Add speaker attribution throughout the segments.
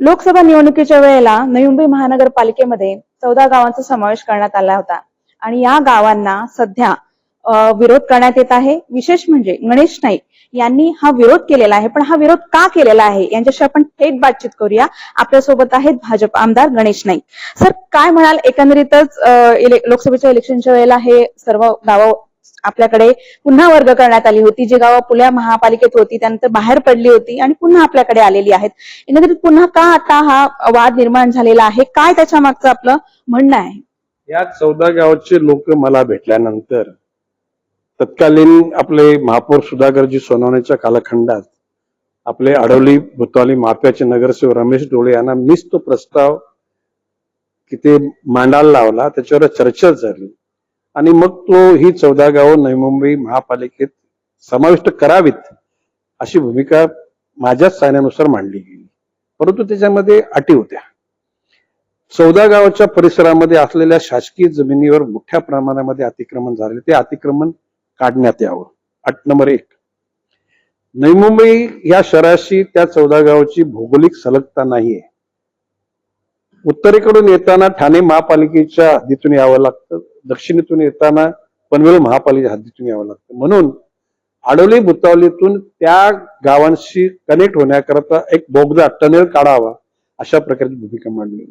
Speaker 1: लोकसभा निवडणुकीच्या वेळेला नवी मुंबई महानगरपालिकेमध्ये चौदा गावांचा समावेश करण्यात आला होता. आणि या गावांना सध्या विरोध करण्यात येत आहे. विशेष म्हणजे गणेश नाईक यांनी हा विरोध केलेला आहे. पण हा विरोध का केलेला आहे? यांच्याशी आपण थेट बातचीत करूया. आपल्यासोबत आहेत भाजप आमदार गणेश नाईक. सर काय म्हणाल? एकंदरीतच लोकसभेच्या इलेक्शनच्या वेळेला हे सर्व गावं आपल्याकडे पुन्हा वर्ग करण्यात आली होती. जी गावं पुण्या महापालिकेत होती त्यानंतर बाहेर पडली होती आणि पुन्हा आपल्याकडे आलेली आहेत. एकंदरीत पुन्हा का आता हा वाद निर्माण झालेला आहे? काय त्याच्या मागचं आपलं म्हणणं आहे?
Speaker 2: या चौदा गावाचे लोक मला भेटल्यानंतर तत्कालीन आपले महापौर सुधाकरजी सोनवण्याच्या कालखंडात आपले अडवली भुतवाली माफ्याचे नगरसेवक रमेश डोळे यांना मीच तो प्रस्ताव की ते मांडायला लावला. त्याच्यावर चर्चा झाली. आणि मग तो ही चौदा गावं नवी मुंबई महापालिकेत समाविष्ट करावीत अशी भूमिका माझ्याच सांगण्यानुसार मांडली गेली. परंतु त्याच्यामध्ये अटी होत्या. चौदा गावाच्या परिसरामध्ये असलेल्या शासकीय जमिनीवर मोठ्या प्रमाणामध्ये अतिक्रमण झाले. ते अतिक्रमण काढण्यात यावं. अट नंबर एक. नवी मुंबई या शहराशी त्या चौदा गावाची भौगोलिक सलगता नाहीये. उत्तरेकडून येताना ठाणे महापालिकेच्या हद्दीतून यावं लागतं. दक्षिणेतून येताना पनवेल महापालिकेच्या हद्दीतून यावं लागतं. म्हणून आडोली भुतावलीतून त्या गावांशी कनेक्ट होण्याकरता एक बोगदा टनेल काढावा अशा प्रकारची भूमिका मांडली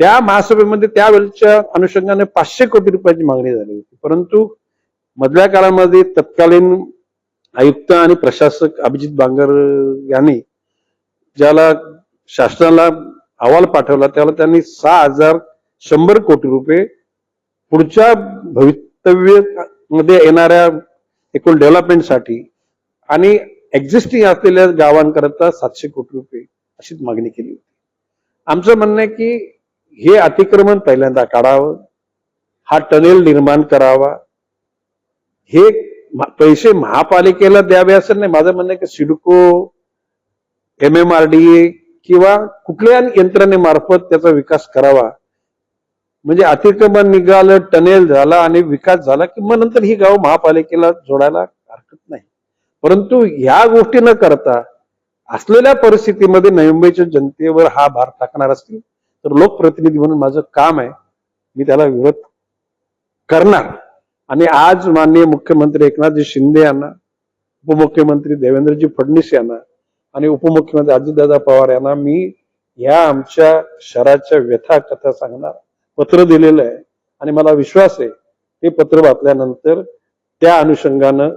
Speaker 2: त्या महासभेमध्ये त्यावेळेच्या अनुषंगाने पाचशे कोटी रुपयाची मागणी झाली होती. परंतु मधल्या काळामध्ये तत्कालीन आयुक्त आणि प्रशासक अभिजित बांगर यांनी ज्याला शासनाला अहवाल पाठवला त्याला त्यांनी सहा हजार शंभर कोटी रुपये पुढच्या भवितव्यमध्ये येणाऱ्या एकूण डेव्हलपमेंटसाठी आणि एक्झिस्टिंग असलेल्या गावांकरता सातशे कोटी रुपये अशीच मागणी केली होती. आमचं म्हणणं आहे की हे अतिक्रमण पहिल्यांदा काढावं हा टनेल निर्माण करावा. हे पैसे महापालिकेला द्यावे असं नाही. माझं म्हणणं आहे की CIDCO M M R D किंवा कुठल्या यंत्रणेमार्फत त्याचा विकास करावा. म्हणजे अतिक्रमण निघालं टनेल झाला आणि विकास झाला की मग नंतर ही गाव महापालिकेला जोडायला हरकत नाही. परंतु ह्या गोष्टी न करता असलेल्या परिस्थितीमध्ये नवी मुंबईच्या जनतेवर हा भार टाकणार असतील तर लोकप्रतिनिधी म्हणून माझं काम आहे. मी त्याला विरोध करणार. आणि आज माननीय मुख्यमंत्री एकनाथजी शिंदे यांना उपमुख्यमंत्री देवेंद्रजी फडणवीस यांना आणि उपमुख्यमंत्री अजितदादा पवार यांना मी या आमच्या शहराच्या व्यथा कथा सांगणार पत्र दिलेलं आहे आणि मला विश्वास आहे ते पत्र वाचल्यानंतर त्या अनुषंगानं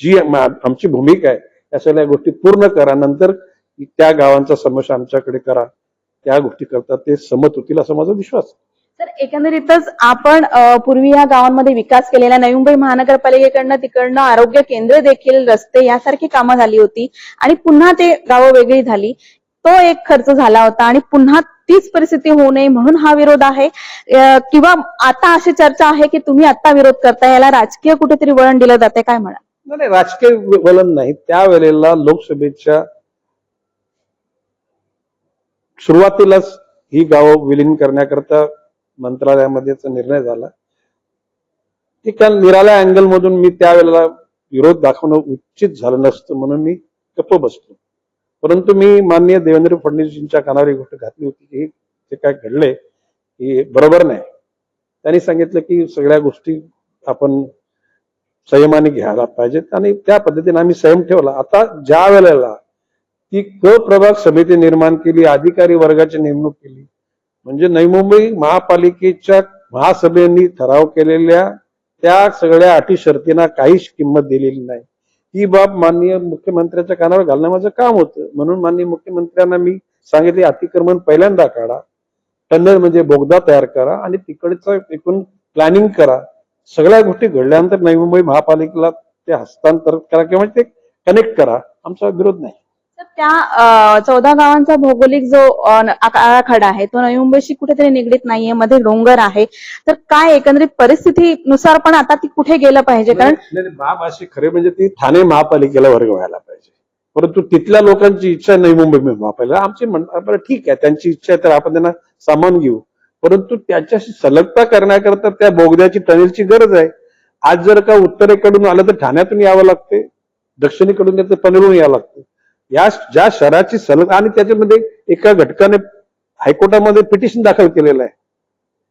Speaker 2: जी आमची भूमिका आहे या सगळ्या गोष्टी पूर्ण करा नंतर त्या गावांचा समस्या आमच्याकडे करा त्या गोष्टी करता ते समत होतील असा माझा विश्वास आहे.
Speaker 1: तर एकंदरीतच आपण पूर्वी या गावांमध्ये विकास केलेला नवी मुंबई महानगरपालिकेकडनं तिकडनं आरोग्य केंद्र देखील रस्ते यासारखी कामं झाली होती आणि पुन्हा ते गावं वेगळी झाली. तो एक खर्च झाला होता आणि पुन्हा तीच परिस्थिती होऊ नये म्हणून हा विरोध आहे. किंवा आता अशी चर्चा आहे की तुम्ही आता विरोध करता याला राजकीय कुठेतरी वळण दिलं जाते काय म्हणा
Speaker 2: नाही नाही, राजकीय वलन नाही. त्यावेळेला लोकसभेच्या सुरुवातीलाच ही गावं विलीन करण्याकरता मंत्रालयामध्येच निर्णय झाला. ते काल निराळ्या अँगल मधून मी त्यावेळेला विरोध दाखवणं उचित झालं नसतं म्हणून मी गप्प बसलो. परंतु मी माननीय देवेंद्र फडणवीसजींच्या कानावर ही गोष्ट घातली होती की जे काय घडले हे बरोबर नाही. त्यांनी सांगितलं की सगळ्या गोष्टी आपण संयमाने घ्यायला पाहिजेत आणि त्या पद्धतीने आम्ही संयम ठेवला. आता ज्या वेळेला ती क प्रभाग समिती निर्माण केली अधिकारी वर्गाची नेमणूक केली म्हणजे नवी मुंबई महापालिकेच्या महासभेने ठराव केलेल्या त्या सगळ्या अटी शर्तींना काहीच किंमत दिलेली नाही. ही बाब माननीय मुख्यमंत्र्याच्या कानावर घालणं माझं काम होतं. म्हणून माननीय मुख्यमंत्र्यांना मी सांगितले अतिक्रमण पहिल्यांदा काढा. टनल म्हणजे बोगदा तयार करा आणि तिकडचं एकूण प्लॅनिंग करा. सगळ्या गोष्टी घडल्यानंतर नवी मुंबई महापालिकेला ते हस्तांतरित करा किंवा ते कनेक्ट करा. आमचा विरोध नाही.
Speaker 1: त्या चौदा गावांचा भौगोलिक जो आराखडा आहे तो नवी मुंबईशी कुठेतरी निगडीत नाहीये मध्ये डोंगर आहे. तर काय एकंदरीत परिस्थितीनुसार पण आता ती कुठे गेलं पाहिजे? कारण
Speaker 2: बाब अशी खरे म्हणजे ती ठाणे महापालिकेला वर्ग व्हायला पाहिजे. परंतु तिथल्या लोकांची इच्छा नाही मुंबई महापालिका आमची बरं ठीक आहे त्यांची इच्छा आहे तर आपण त्यांना सामान घेऊ. परंतु त्याच्याशी सलगता करण्याकरता त्या बोगद्याची टनेलची गरज आहे. आज जर का उत्तरेकडून आलं तर ठाण्यातून यावं लागते. दक्षिणेकडून येतं पनवेलून यावं लागतं. या ज्या शहराची सलग आणि त्याच्यामध्ये एका घटकाने हायकोर्टामध्ये पिटिशन दाखल केलेलं आहे.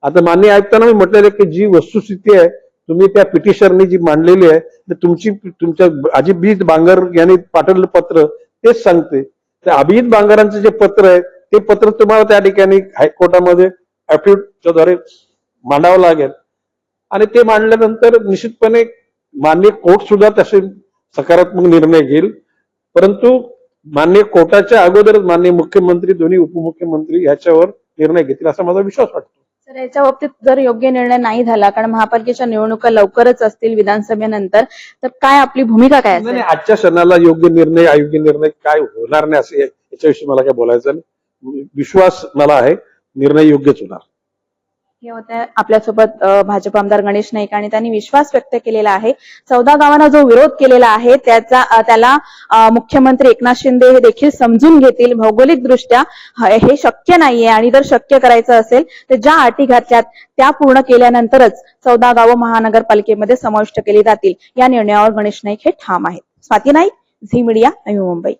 Speaker 2: आता मान्य आयुक्तांना मी म्हटलेलं आहे की जी वस्तुस्थिती आहे तुम्ही त्या पिटिशननी जी मांडलेली आहे तर तुमची तुमच्या अजित बांगर यांनी पाठवलेलं पत्र तेच सांगते. तर अभिजित बांगरांचं जे पत्र आहे ते पत्र तुम्हाला त्या ठिकाणी हायकोर्टामध्ये च्या द्वारे मांडावं लागेल. आणि ते मांडल्यानंतर निश्चितपणे मान्य कोर्ट सुद्धा तसे सकारात्मक निर्णय घेईल. परंतु मान्य कोर्टाच्या अगोदरच मान्य मुख्यमंत्री दोन्ही उपमुख्यमंत्री याच्यावर निर्णय घेतील असा माझा विश्वास वाटतो.
Speaker 1: तर याच्या बाबतीत जर योग्य निर्णय नाही झाला कारण महापालिकेच्या निवडणुका लवकरच असतील विधानसभेनंतर तर काय आपली भूमिका काय
Speaker 2: नाही
Speaker 1: असेल?
Speaker 2: नाही, आजच्या क्षणाला योग्य निर्णय अयोग्य निर्णय काय होणार नाही असं याच्याविषयी मला काय बोलायचं नाही. विश्वास मला आहे निर्णय योग्यच होणार.
Speaker 1: हे होते आपल्यासोबत भाजप आमदार गणेश नाईक आणि त्यांनी विश्वास व्यक्त केलेला आहे. चौदा गावांना जो विरोध केलेला आहे त्याचा त्याला मुख्यमंत्री एकनाथ शिंदे हे देखील समजून घेतील भौगोलिक दृष्ट्या हे शक्य नाहीये आणि जर शक्य करायचं असेल तर ज्या अटी घातल्यात त्या पूर्ण केल्यानंतरच चौदा गावं महानगरपालिकेमध्ये समाविष्ट केली जातील. या निर्णयावर गणेश नाईक हे ठाम आहेत. Swati Naik Zee media Navi Mumbai.